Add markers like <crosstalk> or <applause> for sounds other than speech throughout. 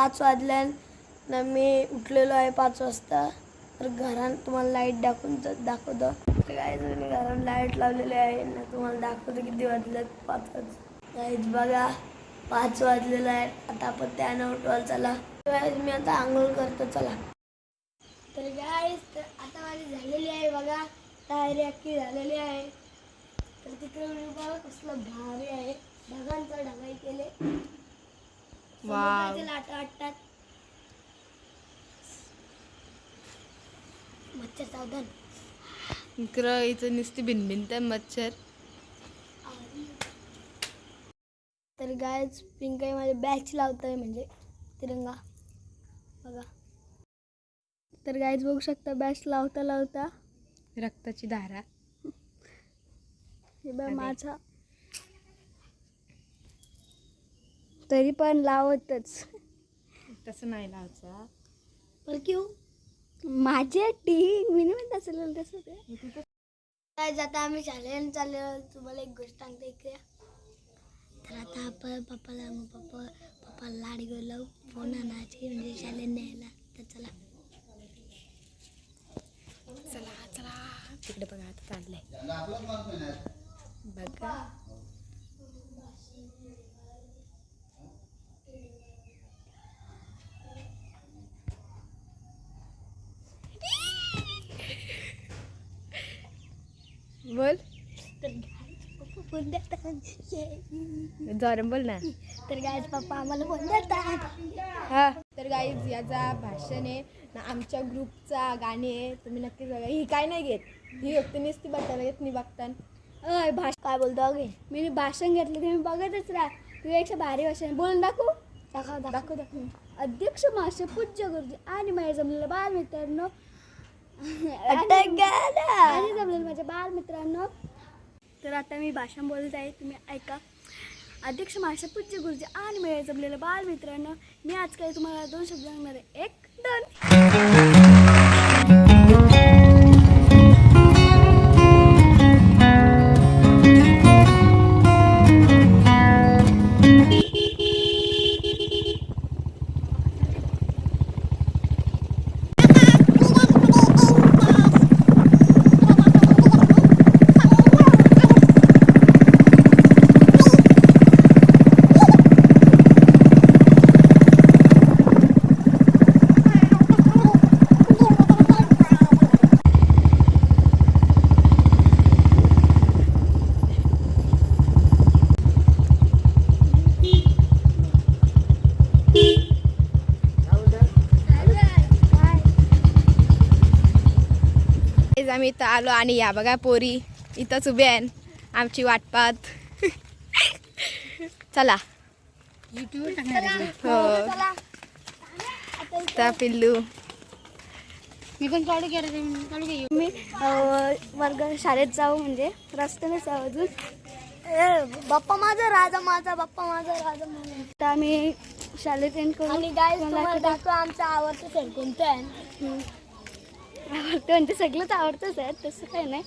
पाच वाजल्या न मी उठलेलो आहे पाच वाजता. तर घरात तुम्हाला लाइट दाखवून दाखवतो. तर काय मी घरात लाइट लावलेली आहे ना तुम्हाला दाखवतो किती वाजल्यात पाच वाज गाईज बघा पाच वाजलेलं आहे. आता आपण त्यानं उठवाल चला. गाईज मी आता आंघोळ करतो चला. तर गाईज तर आता माझी झालेली आहे बघा. तयारी अख्खी झालेली आहे. तर तिकडे मी बघा कसलं भारी आहे. ढगांचा ढगाई केले समुद्राचे लाटा वाटतात. मच्छर सावधान. इकडं इथं नुसती भिनभिनत मच्छर. तर गायच पिंकाई माझे बॅच लावत आहे म्हणजे तिरंगा. बघा. तर गायच बघू शकता बॅच लावता लावता रक्ताची धारा. हे बघ माझा तरी पण लावतच. तसं नाही लावायचा. पर क्यू? माझे टी मी नाही म्हणत असेल तसं ते. काय जाता आम्ही शाळेला चाललो तुम्हाला एक गोष्ट सांगते इकडे. तर आता आपण पप्पाला मग पप्पा पप्पाला लाड गेलो. फोन आणायची म्हणजे शाळेत न्यायला. तर चला. चला चला. तिकडे बघा आता चाललंय. बघा. बोल. जोरान बोल ना. तर काय पप्पा आम्हाला फोन देतात हा. तर गाईज याचा भाषण आहे. ना आमच्या ग्रुपचा गाणे आहे. तुम्ही नक्कीच बघा. ही काय नाही घेत. ही व्यक्ती नुसती बघताना घेत नाही बघताना. अय भाष काय बोलतो अगे मी भाषण घेतलं तुम्ही बघतच राहा. तुझ्यापेक्षा भारी भाषण बोलून दाखवू? दाखव दाखव. दाखव अध्यक्ष मासे पूज्य गुरुजी आणि माझ्या जमलेल्या बाल मित्रांनो <laughs> आणि जमलेल्या माझ्या बाल मित्रांनो तर आता मी भाषण बोलत आहे तुम्ही ऐका. अध्यक्ष माशा पूज्य गुरुजी आणि माझ्या जमलेल्या बाल मित्रांनो मी आज काही तुम्हाला दोन शब्द सांगणार आहे? एक दोन. आम्ही इथं आलो आणि या बघा पोरी. इथंच उभे आहे आमची वाटपात. चला. हो. त्या पिल्लू. मी पण चालू केलं चालू मी वर्ग शाळेत जाऊ म्हणजे रस्त्याने जाऊ अजून. ए, बाप्पा माझा राजा माझा बाप्पा माझा राजा माझा. तर आम्ही शाळेत एंड करू. आणि गाय दाखव आमचं आवडतं सर कोणतं आहे? आवडतं म्हणजे सगळंच आवडतंच आहे तसं काही नाही.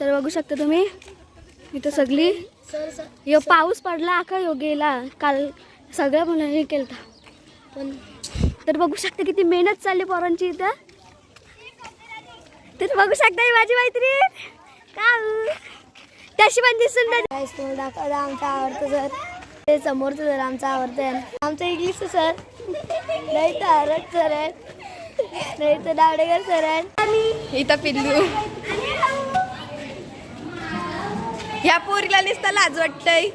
तर बघू शकता तुम्ही इथं सगळी यो पाऊस पडला आका यो गेला काल सगळ्या मुलांनी केलता. पण तर बघू शकता किती मेहनत चालली पोरांची इथं. तर बघू शकता ही माझी मैत्री का त्याशी पण दिसून नाही दाखवलं आमचं आवडतं सर ते समोरचं सर आमचं आवडतं आमचं इंग्लिशचं सर नाही तर सर आहे नाही तर दावडेकर सर इथं पिल्लू. ह्या पोरीला नुसतं लाज वाटतंय.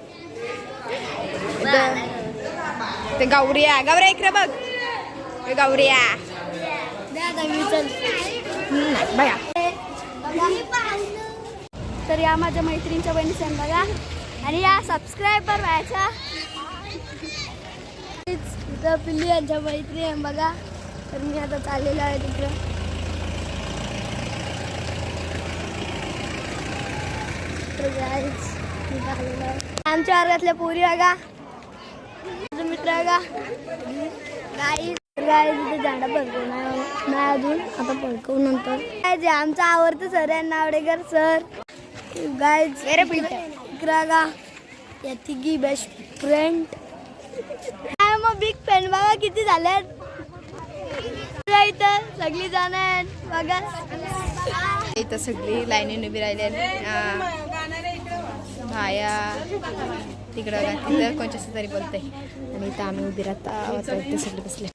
ते गौरिया. गौऱ्या इकडे बघ. गौरिया. बघा. तर या माझ्या मैत्रिणीच्या बहिणी सण बघा. आणि या सबस्क्राईबर व्हायच्या पिल्ली यांच्या मैत्रिणी आहे बघा. तर मी आता चाललेलो आहे तिकडं. आमच्या वर्गातल्या पोरी बघा मित्र बघा गाई गाय तिथे झाडा पळकवून नाही अजून आता पळकवू नंतर. काय जे आमचं आवडतं सर आहे नावडेकर सर गायज बघा. या तिघी बेस्ट फ्रेंड काय मग बिग फ्रेंड बाबा किती झाल्या सगळी जाण आहेत बघा. इथं सगळी लाईनीने उभी राहिली माया भाया तिकडं तिथं कोणच्या तरी बोलते आणि इथं आम्ही उभी राहता. सगळे बसले.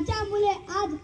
चाचा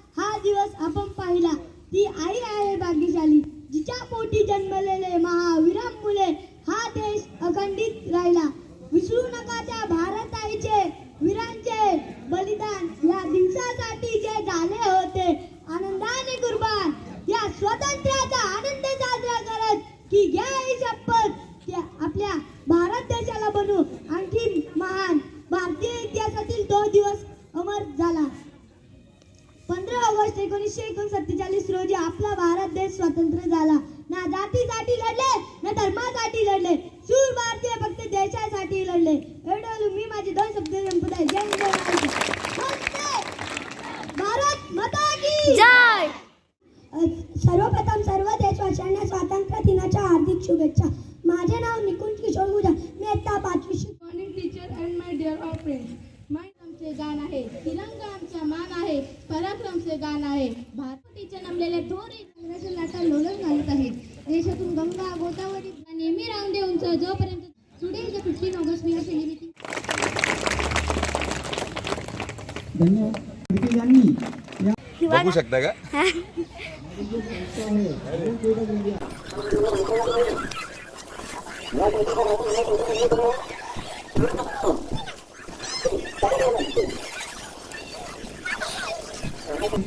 फिफ्टीन अगस्त में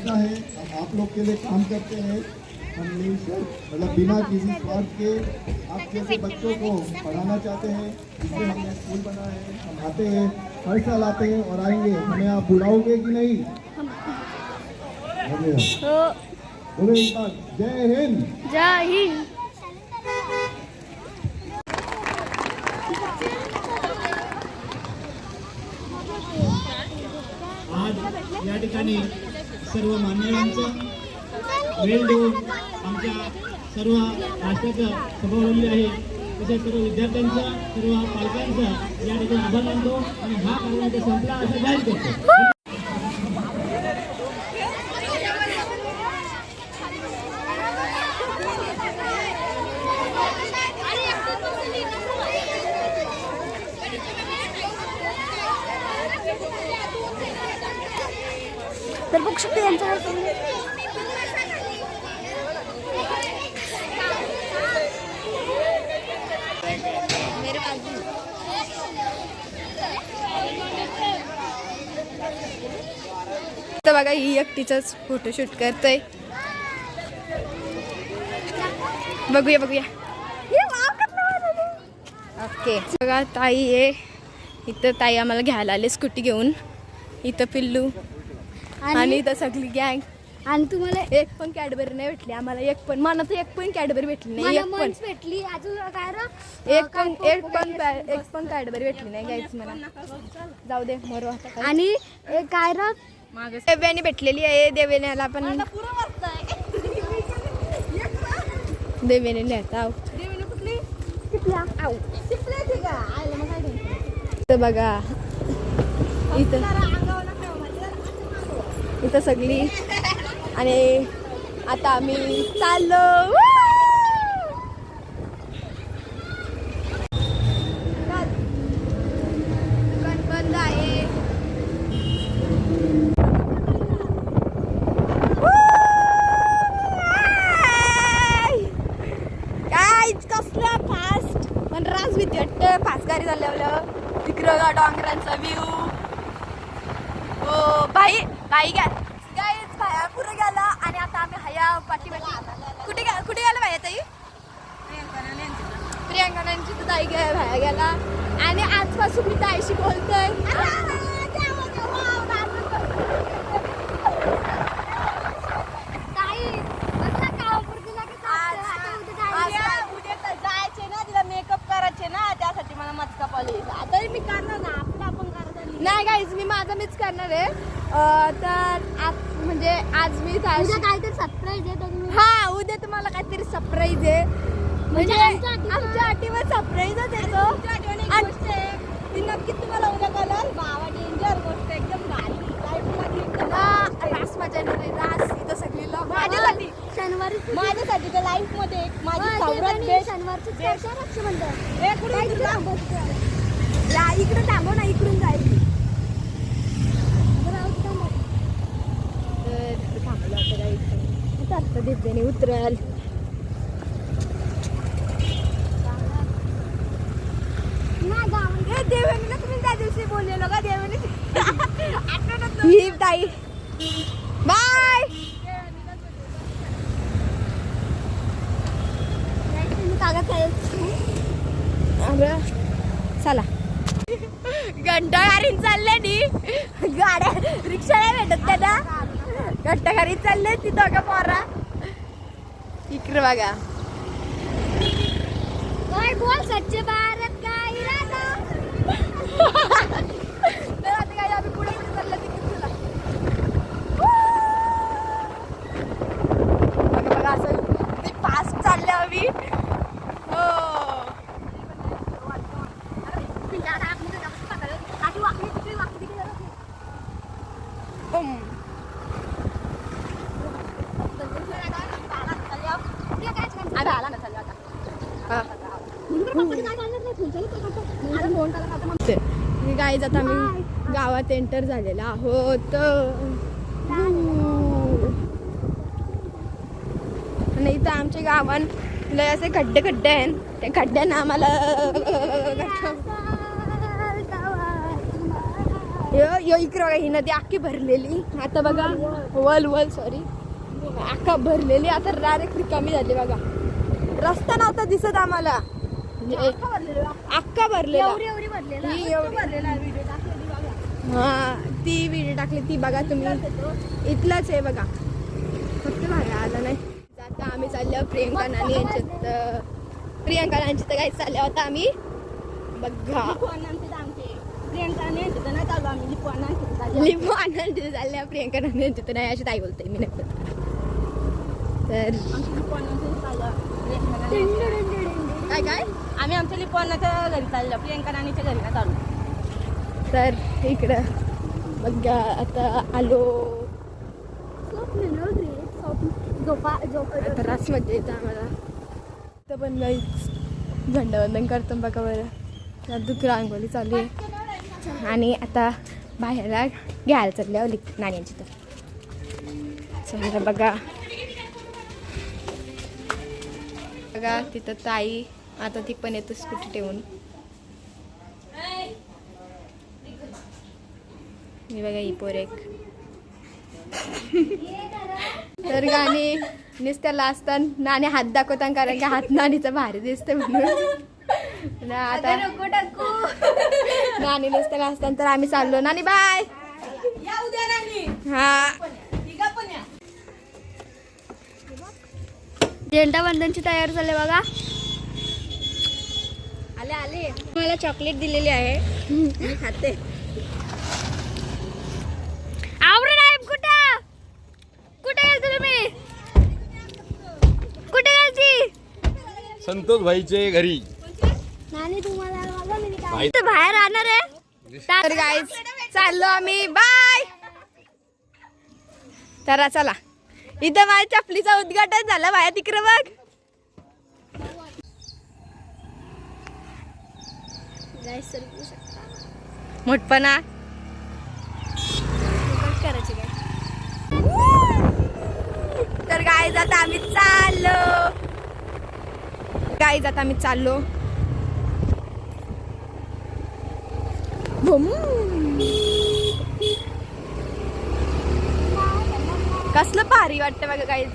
है आप लोग के लिए काम करते हैं। मतलब बिना किसी स्वार्थ के आप जैसे बच्चों को पढ़ाना चाहते हैं इसलिए हमने स्कूल बनाया है हम आते हैं हर साल आते हैं और आएँगे। हमें आप बुलाओगे कि नहीं? हो बोलो एक बार जय हिंद। जय हिंद। आज या ठिकाणी सर्व मान्यवरांचं वेळ देऊन आमच्या सर्व राष्ट्राचं सभा आहे. तसेच सर्व विद्यार्थ्यांचा सर्व पालकांचा या ठिकाणी आभार मानतो आणि हा कार्यक्रम संपला असं जाहीर करतो. तर बघू शकते यांच्या बघा ही एकटीचाच फोटोशूट करतोय. बघूया बघूया. ओके बघा ताई आहे. इथं ताई आम्हाला घ्यायला आले स्कूटी घेऊन. इथं पिल्लू. आणि? इथं सगळी गँग आणि तुम्हाला एक पण कॅडबरी नाही भेटली आम्हाला. एक पण मला तर एक पण कॅडबरी भेटली नाही. एक पण. भेटली. अजून काय रे? एक पण एक पण एक पण कॅडबरी भेटली नाही गायच मला. जाऊ दे मरू. आणि काय रे? देव्याने भेटलेली आहे. देवेण्याला पण देवेने लिहिता इथं बघा इथं इथं सगळी आणि आता आम्ही चाललो दुकान बंद आहे काय कसलं फास्ट पण रास भीती वाटतं फास्ट गाडी झाल्यावर तिकडं गा डोंगरांचा व्ह्यू हो बाई बाई घ्या गाईच भाया पुढे गेला आणि आता आम्ही हया पाठी कुठे गे कुठे गेला भाया ताई प्रियांका नांची तर ताई गे भाया गेला आणि आजपासून मी ताईशी बोलतोय ताई, बघ ना काळापुरती लगेच असतं. आता उद्या जायचं. उद्या तर जायचे ना तिला मेकअप करायचे ना त्यासाठी मला मचका पॉलिश आता मी करणार ना आपलं आपण करणार नाही. गाईज मी माझं मीच करणार आहे. तर आज म्हणजे आज मी ताईशी- काहीतरी सरप्राईज आहे तर हा उद्या तुम्हाला काहीतरी सरप्राईज आहे. म्हणजे आमच्या आठवण- आमच्या आठीवर सरप्राईजच आहे तो. नक्कीच तुम्हाला उद्या कळणार बाबा डेंजर गोष्ट एकदम भारी. रास नाही रास. इथं सगळी माझ्यासाठी. शनिवारी माझ्यासाठी तर लाईफमध्ये एक माझी सवरात करते रक्षाबंधन. या इकडे थांबव. ना इकडून जायचं. तर थांबलं दिव्याने उतरल नाही, गावाला. ए देवाने तुम्ही त्या दिवशी बोललेलो का देवाने ही ताई बाय. चला. घंटागारीन चालले नी. गाड्या रिक्षा नाही भेटत त्यांना घंटागारीत चालले ती दोघं पोरा. इकडे बघा. बोल स्वच्छ भारत का इरादा तर आता काय आम्ही पुढे पुढे चाललं तिकडे चला बघा बघा असं ते फास्ट चालले आम्ही हो आधी वाकली तिकडे गाईज आता गावात एंटर झालेला आहोत. आणि इथं आमच्या गावात लय असे खड्डे खड्डे आहेत. त्या खड्ड्यानं आम्हाला यो यो इकडे बघा ही नदी अख्खी भरलेली. आता बघा वल वल सॉरी अख्खा भरलेली. आता डायरेक्ट रिकामी झाली बघा. रस्ता नव्हता दिसत आम्हाला. म्हणजे अख्खा भरलेला. एवढी- हा ती व्हिडिओ टाकली ती बघा तुम्ही. इथलंच आहे बघा. फक्त बाहेर आला नाही. आता आम्ही चाललो प्रियंका नानी यांच्यात प्रियंका नानीच्या तर काही चालल्या होता आम्ही. बघा. लिंबू आनंद तिथे चालल्या प्रियंका नानी यांच्यात तर नाही अशी ताई बोलते मी नाही तर काय काय आम्ही आमच्या लिपवणाच्या घरी चाललो प्रियंका नानीच्या घरी ना चाललो. तर इकडं बघा आता आलो. झोपा झोप आता येतं आम्हाला. तर पण गाईच झंडावंदन करतो बघा बरं. दुख रांगोळी चालू आहे. आणि आता बाहेरला घ्यायला चालल्या नाण्याची नाण्यांची तर. चला बघा. बघा तिथं ताई आता ती पण येतो स्कूटी ठेवून. मी बघा ही पोर एक. तर गाणी नुसत्याला असताना नाणे हात दाखवताना कारण की हात नाणीचा भारी दिसते म्हणून. ना आता नाणी नुसत्याला असताना तर आम्ही चाललो. नानी बाय हा. झेंडा वंदनची तयारी झाली बघा. आले आले. मला चॉकलेट दिलेली आहे. खाते. संतोष भाईचे घरी. बाहेर राहणार आहे. गाईज चाललो आम्ही. बाय तर चला. इथं माझ्या चपलीचं उद्घाटन झालं. बाया तिकडे बघ. मोठपणा. तर गाईज आता आम्ही चाललो. गाईज आता आम्ही चाललो. कसलं भारी वाटतं बघा गाईज